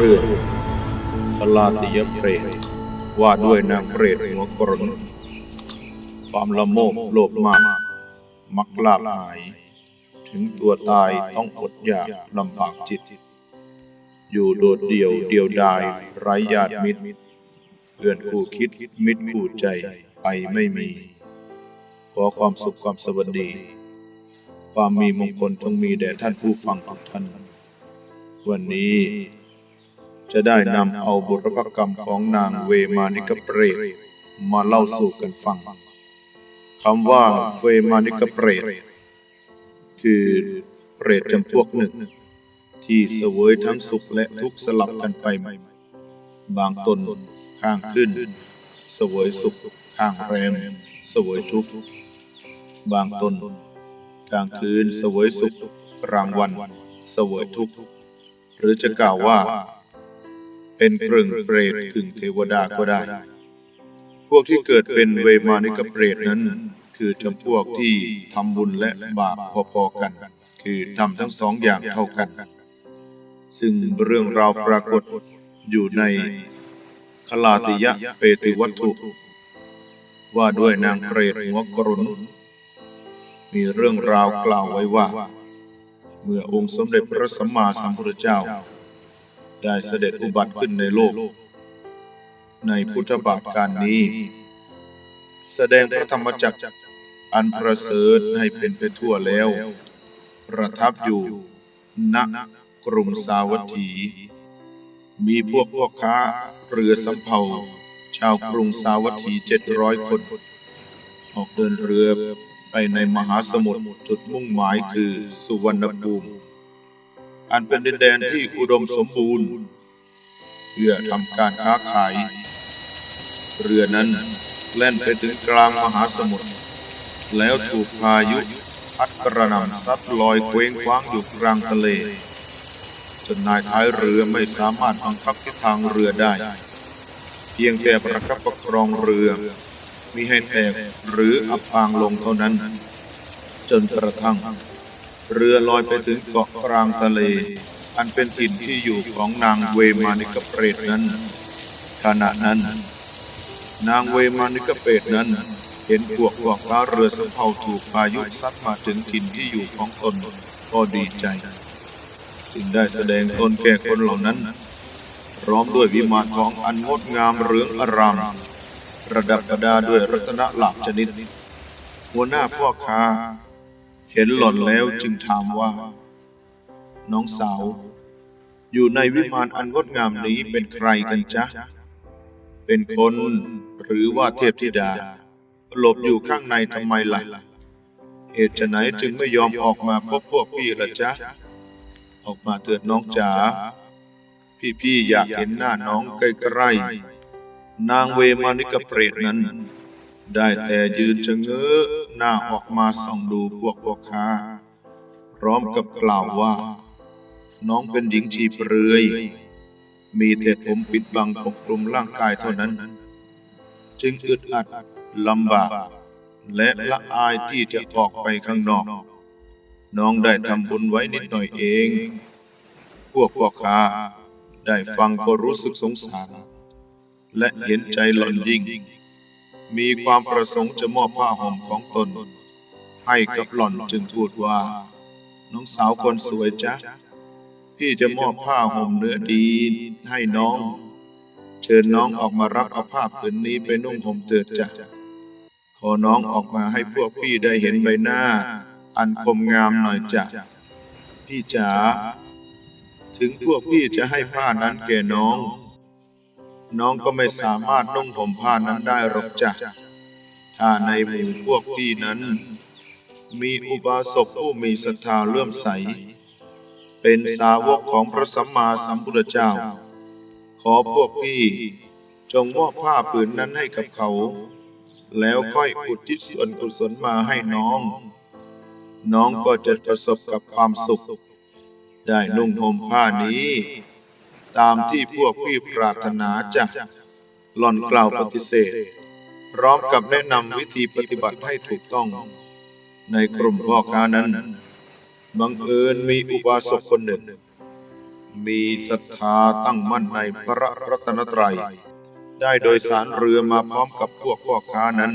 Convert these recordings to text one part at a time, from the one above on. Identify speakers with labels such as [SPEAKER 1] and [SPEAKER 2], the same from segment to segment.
[SPEAKER 1] เรื่องพลาติยเปรตว่าด้วยนางเปรตหัวกรนความละโมบโลภมาก มักลาภหาย ถึงตัวตายต้องอดอยากลำบากจิต อยู่โดดเดี่ยวเดียวดายไร้ญาติมิตรเพื่อนคู่คิดมิตรคู่ใจไปไม่มี ขอความสุขความสวัสดี ความมีมงคลจงมีแด่ท่านผู้ฟังทุกท่าน วันนี้ จะได้นำเอาบุรพกรรมของนางเวมานิกเปรตมาเล่าสู่กันฟังคำว่าเวมานิกเปรตคือเปรตจำพวกหนึ่ง ที่เสวยทั้งสุขและทุกข์สลับกันไปบางตนข้างขึ้น เสวยสุขข้างแรมเสวยทุกข์บางตนกลางคืนเสวยสุขกลางวันเสวยทุกข์หรือจะกล่าวว่า เป็นกึ่งเปรตกึ่งเทวดาก็ได้ พวกที่เกิดเป็นเวมานิกเปรตนั้น คือจำพวกที่ทำบุญและบาปพอๆกัน คือทำทั้งสองอย่างเท่ากัน ซึ่งเรื่องราวปรากฏอยู่ในคลาติยะเปติวัตถุ ว่าด้วยนางเปรตหัวกรุนมีเรื่องราวกล่าวไว้ว่า เมื่อองค์สมเด็จพระสัมมาสัมพุทธเจ้า ได้เสด็จอุบัติขึ้นในโลก ในพุทธบาทการนี้ แสดงพระธรรมจักรอันประเสริฐให้เป็นไปทั่วแล้ว ประทับอยู่ณกรุงสาวัตถี มีพวกพ่อค้าเรือสำเภาชาวกรุงสาวัตถีเจ็ดร้อยคน ออกเดินเรือไปในมหาสมุทรจุดมุ่งหมายคือสุวรรณภูมิ อันเป็นดินแดนที่อุดมสมบูรณ์ เพื่อทำการค้าขาย เรือนั้นแล่นไปถึงกลางมหาสมุทรแล้วถูกพายุพัดกระหน่ำซัดลอยเคว้งคว้างอยู่กลางทะเลจนนายท้ายเรือไม่สามารถบังคับทิศทางเรือได้ เพียงแต่ประคับประคองเรือมิให้แตกหรืออับปางลงเท่านั้น จนกระทั่ง เรือลอยไปถึงเกาะกลางทะเล อันเป็นถิ่นที่อยู่ของนางเวมานิกเปรตนั้น ขณะนั้น นางเวมานิกเปรตนั้น เห็นพวกพวกค้าเรือสำเภาถูกพายุซัดมาถึงถิ่นที่อยู่ของตนก็ดีใจ จึงได้แสดงตนแก่คนเหล่านั้น พร้อมด้วยวิมานทองอันงดงามเรืองอาราม ระดับประดาด้วยรัตนหลากชนิด หัวหน้าพ่อค้า เห็นหล่อนแล้วจึงถามว่า น้องสาว อยู่ในวิมานอันงดงามนี้เป็นใครกันจ๊ะ เป็นคนหรือว่าเทพธิดา หลบอยู่ข้างในทำไมล่ะเหตุไฉนจึงไม่ยอมออกมาพบพวกพี่ล่ะจ๊ะ ออกมาเถิดน้องจ๋า พี่ๆอยากเห็นหน้าน้องใกล้ๆนางเวมานิกเปรตนั้น ได้แต่ยืนชะเง้อ หน้าออกมาส่องดูพวกพ่อค้า พร้อมกับกล่าวว่า น้องเป็นหญิงชีเปลือย มีแต่ผมปิดบังปกคลุมร่างกายเท่านั้น จึงอึดอัดลำบาก และละอายที่จะออกไปข้างนอก น้องได้ทำบุญไว้นิดหน่อยเอง พวกพ่อค้าได้ฟังก็รู้สึกสงสาร และเห็นใจหล่อนยิ่ง มีความประสงค์จะมอบผ้าห่มของตน ให้กับหล่อนจึงพูดว่า น้องสาวคนสวยจ๊ะ พี่จะมอบผ้าห่มเนื้อดีให้น้อง เชิญน้องออกมารับเอาผ้าผืนนี้ไปนุ่งห่มเถิดจ้ะขอน้องออกมาให้พวกพี่ได้เห็นใบหน้า อันคมงามหน่อยจ้ะพี่จ๋าถึงพวกพี่จะให้ผ้านั้นแก่น้อง น้องก็ไม่สามารถนุ่งห่มผ้านั้นได้หรอกจ้ะ ถ้าในหมู่พวกพี่นั้น มีอุบาสกผู้มีศรัทธาเลื่อมใส เป็นสาวกของพระสัมมาสัมพุทธเจ้า ขอพวกพี่จงมอบผ้าผืนนั้นให้กับเขา แล้วค่อยอุทิศส่วนกุศลมาให้น้อง น้องก็จะประสบกับความสุข ได้นุ่งห่มผ้านี้ ตามที่พวกพี่ปรารถนาจะหล่อนกล่าวปฏิเสธ พร้อมกับแนะนำวิธีปฏิบัติให้ถูกต้อง ในกลุ่มพ่อค้านั้น บังเอิญมีอุบาสกคนหนึ่ง มีศรัทธาตั้งมั่นในพระรัตนตรัย ได้โดยสารเรือมาพร้อมกับพวกพ่อค้านั้น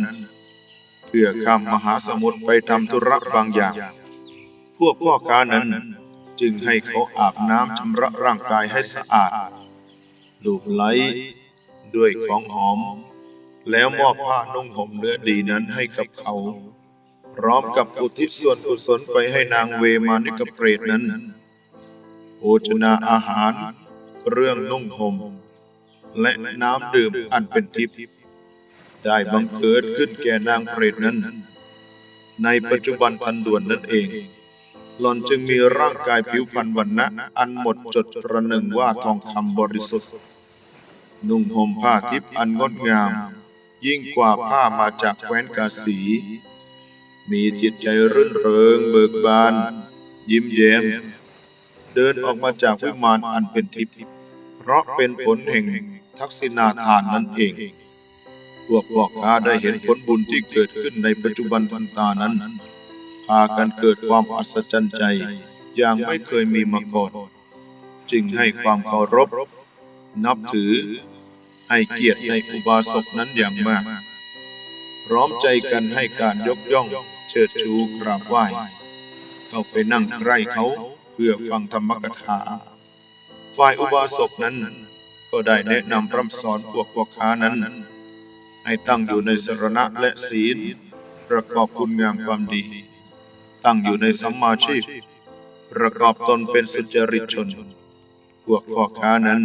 [SPEAKER 1] เพื่อข้ามมหาสมุทรไปทำธุระบางอย่าง พวกพ่อค้านั้น จึงให้เขาอาบน้ำชำระร่างกายให้สะอาด ลูบไหลด้วยของหอม แล้วมอบผ้านุ่งห่มเนื้อดีนั้นให้กับเขา พร้อมกับอุทิศส่วนกุศลไปให้นางเวมานิกเปรตนั้นโภชนาอาหารเครื่องนุ่งห่ม และน้ำดื่มอันเป็นทิพย์ได้บังเกิดขึ้นแก่นางเปรตนั้น ในปัจจุบันทันด่วนนั่นเอง หล่อนจึงมีร่างกายผิวพรรณวันนะอันหมดจดประหนึ่งว่าทองคำบริสุทธิ์ นุ่งห่มผ้าทิพย์อันงดงาม ยิ่งกว่าผ้ามาจากแคว้นกาสี มีจิตใจรื่นเริงเบิกบาน ยิ้มแย้ม เดินออกมาจากวิมานอันเป็นทิพย์เพราะเป็นผลแห่งทักษิณาทานนั่นเองพวกพ่อค้าได้เห็นผลบุญที่เกิดขึ้นในปัจจุบันทันตานั้นากันเกิดความอัศจรรย์ใจอย่างไม่เคยมีมาก่อน จึงให้ความเคารพ นับถือ ให้เกียรติในอุบาสกนั้นอย่างมาก พร้อมใจกันให้การยกย่อง เชิดชูกราบไหว้ เข้าไปนั่งใกล้เขาเพื่อฟังธรรมกถา ฝ่ายอุบาสกนั้น ก็ได้แนะนำพร่ำสอนพวกพ่อค้านั้น ให้ตั้งอยู่ในสรณะและศีล ประกอบคุณงามความดี ตั้งอยู่ในสัมมาชีพ ประกอบตนเป็นสุจริตชน พวกพ่อค้านั้น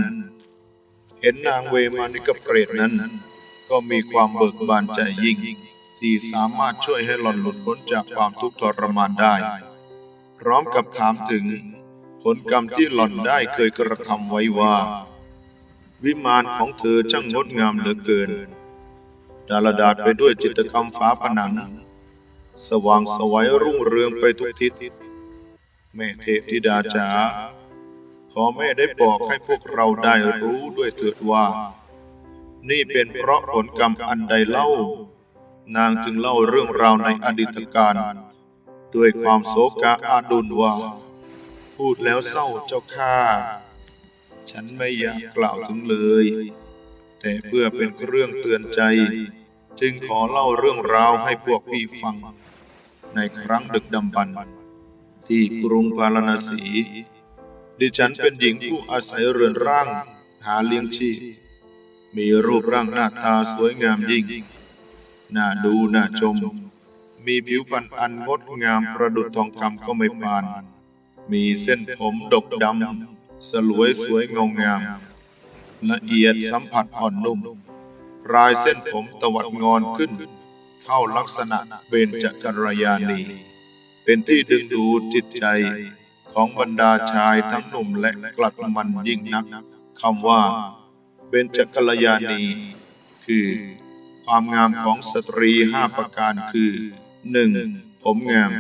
[SPEAKER 1] เห็นนางเวมานิกเปรตนั้น ก็มีความเบิกบานใจยิ่ง ที่สามารถช่วยให้หล่อนหลุดพ้นจากความทุกข์ทรมานได้ พร้อมกับถามถึง ผลกรรมที่หล่อนได้เคยกระทำไว้ว่า วิมานของเธอช่างงดงามเหลือเกินดารดาษไปด้วยจิตกรรมฝาผนัง สว่างสวัยรุ่งเรืองไปทุกทิศ แม่เทพธิดาจ๋าขอแม่ได้บอกให้พวกเราได้รู้ด้วยเถิดว่า นี่เป็นเพราะผลกรรมอันใดเล่า นางจึงเล่าเรื่องราวในอดีตการด้วยความโศกาอาดุลว่า พูดแล้วเศร้าเจ้าข้าฉันไม่อยากกล่าวถึงเลย แต่เพื่อเป็นเครื่องเตือนใจ จึงขอเล่าเรื่องราวให้พวกพี่ฟัง ในครั้งดึกดำบรรพ์ที่กรุงพาราณสี ดิฉันเป็นหญิงผู้อาศัยเรือนร่าง หาเลี้ยงชีพ มีรูปร่างหน้าตาสวยงามยิ่ง น่าดูน่าชม มีผิวพรรณอันงดงามประดุจทองคำก็ไม่ปาน มีเส้นผมดกดำ สลวยสวยงงงาม ละเอียดสัมผัสอ่อนนุ่มปลายเส้นผมตวัดงอนขึ้น เข้าลักษณะเบญจกัลยาณี เป็นที่ดึงดูดจิตใจของบรรดาชายทั้งหนุ่มและกลัดมันยิ่งนักคำว่า เบญจกัลยาณี คือ ความงามของสตรีห้าประการคือหนึ่งผมงาม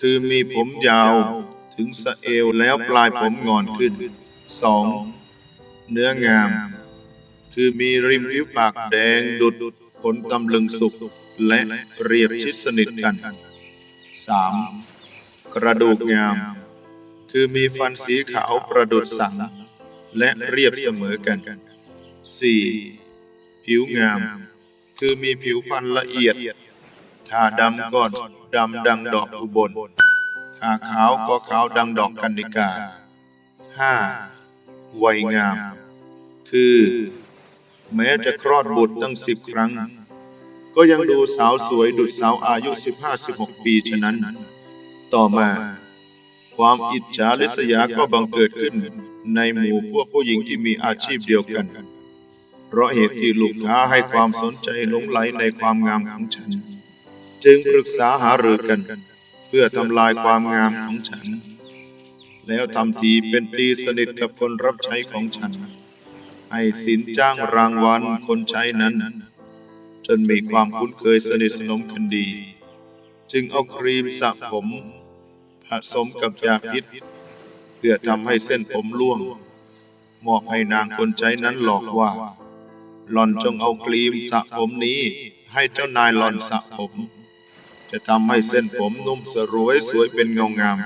[SPEAKER 1] คือมีผมยาวถึงสะเอวแล้วปลายผมงอนขึ้นสองเนื้องาม คือมีริมผิวปากแดงดุด ผลตำลึงสุกและเรียบชิดสนิทกัน 3. กระดูกงาม คือมีฟันสีขาวประดุดสัง และเรียบเสมอกัน 4. ผิวงาม คือมีผิวพรรณละเอียดถ้าดำก็ดำดังดอกอุบลถ้าขาวก็ขาวดังดอกกันนิกา 5. วัยงาม คือ แม้จะคลอดบุตรตั้งสิบครั้ง ก็ยังดูสาวสวยดุจสาวอายุ 15-16 ปีฉะนั้น ต่อมา ความอิจฉาริษยาก็บังเกิดขึ้นในหมู่พวกผู้หญิงที่มีอาชีพเดียวกัน เพราะเหตุที่ลูกค้าให้ความสนใจหลงไหลในความงามของฉัน จึงปรึกษาหารือกัน เพื่อทำลายความงามของฉัน แล้วทำทีเป็นตีสนิทกับคนรับใช้ของฉัน ให้สินจ้างรางวัลคนใช้นั้น จนมีความคุ้นเคยสนิทสนมกันดี จึงเอาครีมสระผม ผสมกับยาพิษ เพื่อทำให้เส้นผมร่วง มอบให้นางคนใช้นั้นหลอกว่า หล่อนจงเอาครีมสระผมนี้ ให้เจ้านายหล่อนสระผม จะทำให้เส้นผมนุ่มสรวยสวยเป็นเงางาม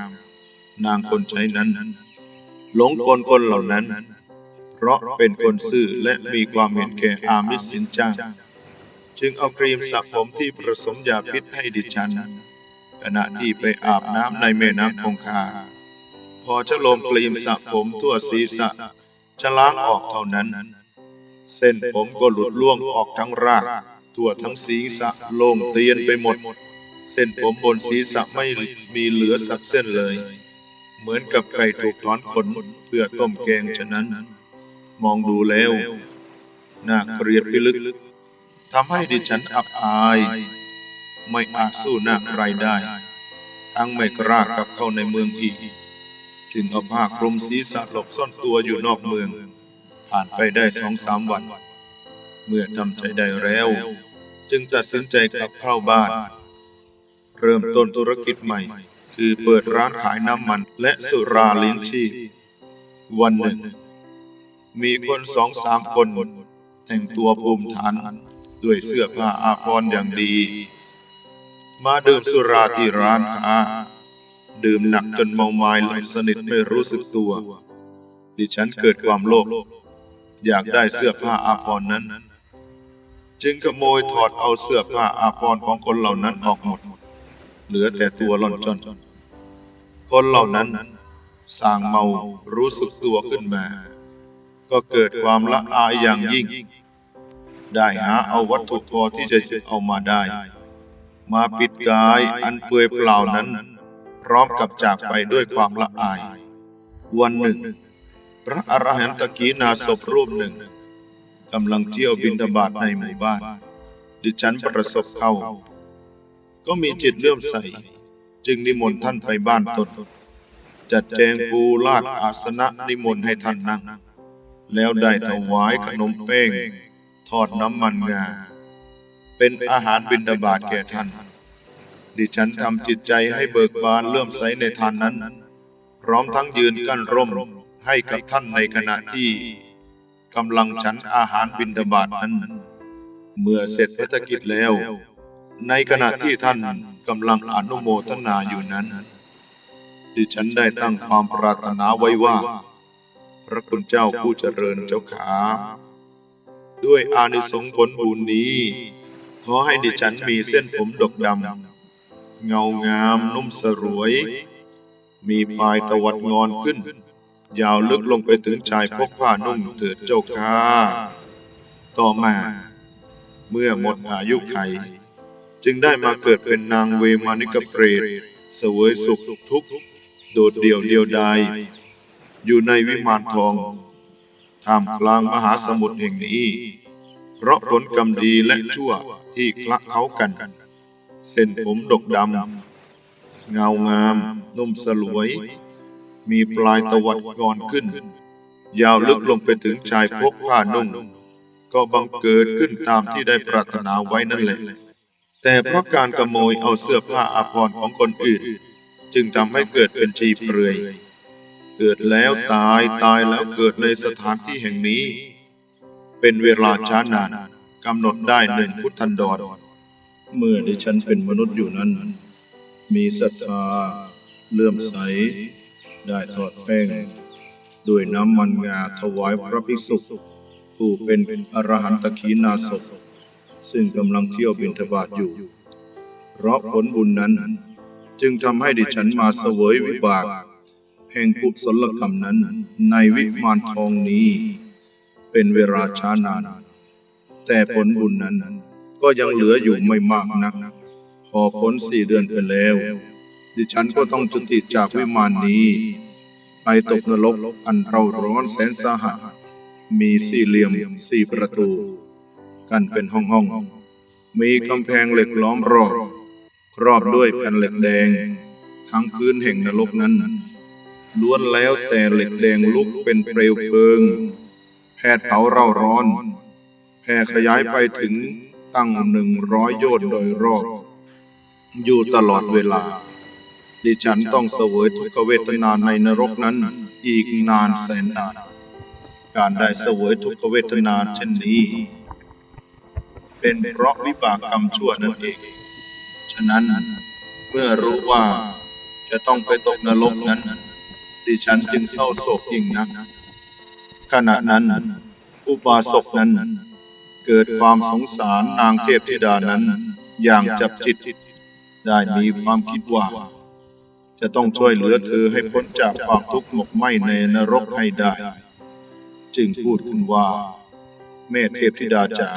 [SPEAKER 1] นางคนใช้นั้น หลงกลคนเหล่านั้น เพราะเป็นคนซื่อและมีความเห็นแก่อามิสินจ้าง จึงเอาครีมสระผมที่ผสมยาพิษให้ดิฉัน ขณะที่ไปอาบน้ำในแม่น้ำคงคา พอจะลมครีมสระผมทั่วศีรษะจะล้างออกเท่านั้น เส้นผมก็หลุดล่วงออกทั้งราก ทั่วทั้งศีรษะโล่งเตียนไปหมด เส้นผมบนศีรษะไม่มีเหลือสักเส้นเลย เหมือนกับไก่ถูกถอนขนเพื่อต้มแกงฉะนั้น มองดูแล้ว น่าเกลียดพิลึกทำให้ดิฉันอับอาย ไม่อาจสู้หน้าใครได้ ทั้งไม่กล้ากลับเข้าในเมืองอีก จึงเอาผ้าคลุมศีรษะหลบซ่อนตัวอยู่นอกเมือง ผ่านไปได้สองสามวัน เมื่อทำใจได้แล้ว จึงตัดสินใจกลับเข้าบ้าน เริ่มต้นธุรกิจใหม่ คือเปิดร้านขายน้ำมันและสุราเลี้ยงชีพวันหนึ่ง มีคนสองสามคน แต่งตัวภูมิฐานด้วยเสื้อผ้าอาภรณ์อย่างดี มาดื่มสุราที่ร้านค้าดื่มหนักจนเมาไม้หลับสนิทไม่รู้สึกตัว ดิฉันเกิดความโลภอยากได้เสื้อผ้าอาภรณ์นั้น จึงขโมยถอดเอาเสื้อผ้าอาภรณ์ของคนเหล่านั้นออกหมด เหลือแต่ตัวหล่อนจนคนเหล่านั้นสางเมารู้สึกตัวขึ้นมา ก็เกิดความละอายอย่างยิ่ง ได้หาเอาวัตถุพอที่จะเอามาได้ มาปิดกายอันเปลือยเปล่านั้น พร้อมกับจากไปด้วยความละอาย วันหนึ่ง พระอรหันตกีนาศพรูปหนึ่งกำลังเที่ยวบินทบาทในหมู่บ้าน ดิฉันประสบเข้า ก็มีจิตเลื่อมใส จึงนิมนต์ท่านไปบ้านตนจัดแจงปูลาดอาสนะนิมนต์ให้ท่านนั่ง แล้วได้ถวายขนมเป้ง ทอดน้ำมันงา เป็นอาหารบิณฑบาตแก่ท่าน ดิฉันทำจิตใจให้เบิกบานเลื่อมใสในทานนั้น พร้อมทั้งยืนกั้นร่มให้กับท่านในขณะที่กำลังฉันอาหารบิณฑบาตนั้น เมื่อเสร็จภารกิจแล้ว ในขณะที่ท่านกำลังอนุโมทนาอยู่นั้น ดิฉันได้ตั้งความปรารถนาไว้ว่า พระคุณเจ้าผู้เจริญเจ้าขา ด้วยอานิสงส์ผลบุญนี้ ขอให้ดิฉันมีเส้นผมดกดำ เงางามนุ่มสรวย มีปลายตวัดงอนขึ้น ยาวลึกลงไปถึงชายพกผ้านุ่งเถิดเจ้าค่ะ ต่อมา เมื่อหมดอายุไข จึงได้มาเกิดเป็นนางเวมานิกเปรตเสวยสุขทุกข์ โดดเดี่ยวเดียวดาย อยู่ในวิมานทองท่ามกลางมหาสมุทรแห่งนี้ เพราะผลกรรมดีและชั่วที่คละเขากัน เส้นผมดกดำเงางามนุ่มสลวย มีปลายตวัดงอนขึ้น ยาวลึกลงไปถึงชายพกผ้านุ่ง ก็บังเกิดขึ้นตามที่ได้ปรารถนาไว้นั่นแหละ แต่เพราะการขโมยเอาเสื้อผ้าอาภรณ์ของคนอื่น จึงทำให้เกิดเป็นชีเปลือย เกิดแล้วตายตายแล้วเกิดในสถานที่แห่งนี้ เป็นเวลาช้านานกำหนดได้หนึ่งพุทธันดร เมื่อดิฉันเป็นมนุษย์อยู่นั้น มีศรัทธาเลื่อมใส ได้ทอดแป้ง ด้วยน้ำมันงาถวายพระภิกษุผู้เป็นอรหันตขีนาศพซึ่งกำลังเที่ยวบิณฑบาตอยู่ เพราะผลบุญนั้น จึงทำให้ดิฉันมาเสวยวิบาก แห่งกุศลกรรมนั้น ในวิมานทองนี้ เป็นเวลาช้านาน แต่ผลบุญนั้นก็ยังเหลืออยู่ไม่มากนัก พอพ้นสี่เดือนไปแล้ว ดิฉันก็ต้องจุติจากวิมานนี้ ไปตกนรกอันเราร้อนแสนสาหัส มีสี่เหลี่ยมสี่ประตู กันเป็นห้องห้องๆมีกำแพงเหล็กล้อมรอบ ครอบด้วยแผ่นเหล็กแดง ทั้งพื้นแห่งนรกนั้น ล้วนแล้วแต่เหล็กแดงลุกเป็นเปลวเพลิง แผดเผาเร่าร้อน แผ่ขยายไปถึงตั้งหนึ่งร้อยโยชน์โดยรอบ อยู่ตลอดเวลา ดิฉันต้องเสวยทุกเวทนาในนรกนั้นอีกนานแสนนาน การได้เสวยทุกเวทนาเช่นนี้ เป็นเพราะวิบากกรรมชั่วนั่นเอง ฉะนั้นเมื่อรู้ว่าจะต้องไปตกนรกนั้น ดิฉันจึงเศร้าโศกยิ่งนัก ขณะนั้น อุบาสกนั้น เกิดความสงสารนางเทพธิดานั้น อย่างจับจิต ได้มีความคิดว่า จะต้องช่วยเหลือเธอให้พ้นจากความทุกข์หมกไหมในนรกให้ได้ จึงพูดขึ้นว่า แม่เทพธิดาจ๋า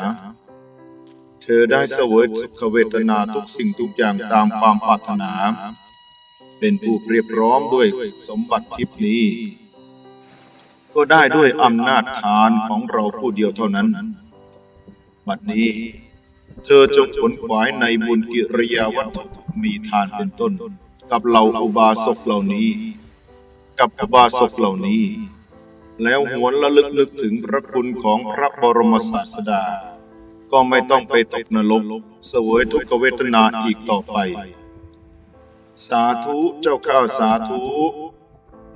[SPEAKER 1] เธอได้เสวยสุขเวทนาทุกสิ่งทุกอย่างตามความปรารถนา เป็นผู้เรียบร้อมด้วยสมบัติทิพนี้ ก็ได้ด้วยอำนาจทานของเราผู้เดียวเท่านั้น บัดนี้ เธอจงผลขวายในบุญกิริยาวัตถุมีทานเป็นต้น กับเหล่าอุบาสกเหล่านี้ กับอุบาสกเหล่านี้ แล้วหวนระลึกนึกถึงพระคุณของพระบรมศาสดา ก็ไม่ต้องไปตกนรกเสวยทุกขเวทนาอีกต่อไป สาธุเจ้าข้าสาธุ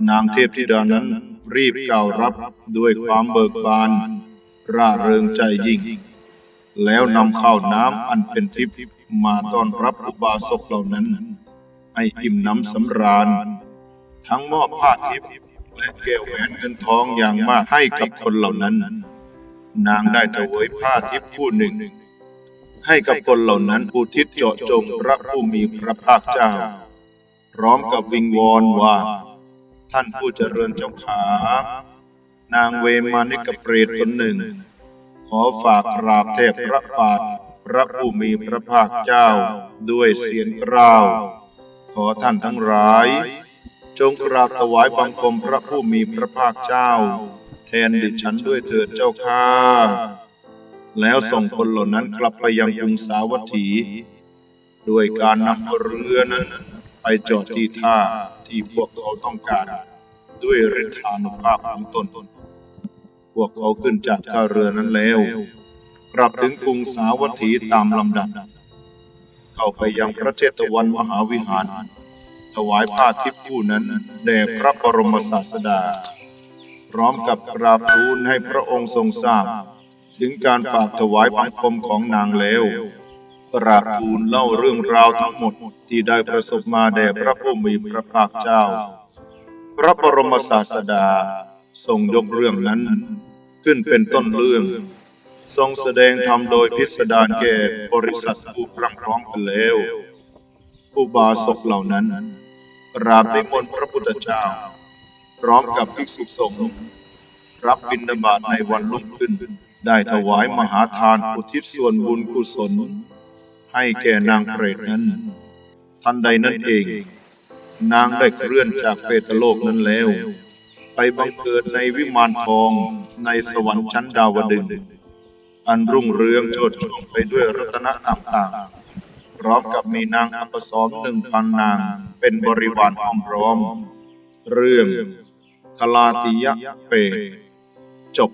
[SPEAKER 1] นางเทพธิดานั้นรีบกล่าวรับด้วยความเบิกบาน ร่าเริงใจยิ่ง แล้วนำข้าวน้ำอันเป็นทิพย์มาต้อนรับอุบาสกเหล่านั้น ให้อิ่มน้ำสำราญ ทั้งมอบผ้าทิพย์และแก้วแหวนเงินทองอย่างมากให้กับคนเหล่านั้น นางได้ถวายผ้าทิพย์ผู้หนึ่ง ให้กับคนเหล่านั้นอุทิศเจาะจงพระผู้มีพระภาคเจ้า พร้อมกับวิงวอนว่า ท่านผู้เจริญเจ้าขา นางเวมานิกเปรตตนหนึ่ง ขอฝากกราบเทพพระบาทพระผู้มีพระภาคเจ้าด้วยเสียงกราว ขอท่านทั้งหลาย จงกราบถวายบังคมพระผู้มีพระภาคเจ้า แทนดิฉันด้วยเถิดเจ้าข้าแล้วส่งคนเหล่านั้นกลับไปยังกรุงสาวัตถี ด้วยการนำเรือนั้น ไปจอดที่ท่าที่พวกเขาต้องการ ด้วยฤทธานุภาพของตนพวกเขาขึ้นจากท่าเรือนั้นแล้ว กลับถึงกรุงสาวัตถีตามลำดับ เข้าไปยังพระเจตวันมหาวิหาร ถวายผ้าทิพย์ผู้นั้นแด่พระบรมศาสดา พร้อมกับกราบทูลให้พระองค์ทรงทราบ ถึงการฝากถวายบังคมของนางแล้ว กราบทูลเล่าเรื่องราวทั้งหมดที่ได้ประสบมาแด่พระผู้มีพระภาคเจ้า พระบรมศาสดาทรงยกเรื่องนั้น ขึ้นเป็นต้นเรื่อง ทรงแสดงธรรมโดยพิสดารแก่บริษัทผู้พรั่งพร้อมกันแล้วอุบาสกเหล่านั้นกราบนิมนต์พระพุทธเจ้า พร้อมกับภิกษุสงฆ์รับบิณฑบาตในวันรุ่งขึ้น ได้ถวายมหาทานอุทิศส่วนบุญกุศล ให้แก่นางเปรตนั้น ทันใดนั้นเอง นางได้เคลื่อนจากเปตโลกนั้นแล้ว ไปบังเกิดในวิมานทองในสวรรค์ชั้นดาวดึงส์อันรุ่งเรืองโชดช่วงไปด้วยรัตนะต่างๆ พร้อมกับมีนางอัปสรหนึ่งพันนางเป็นบริวารห้อมพร้อม เรื่องคลาติยะเปรตจบ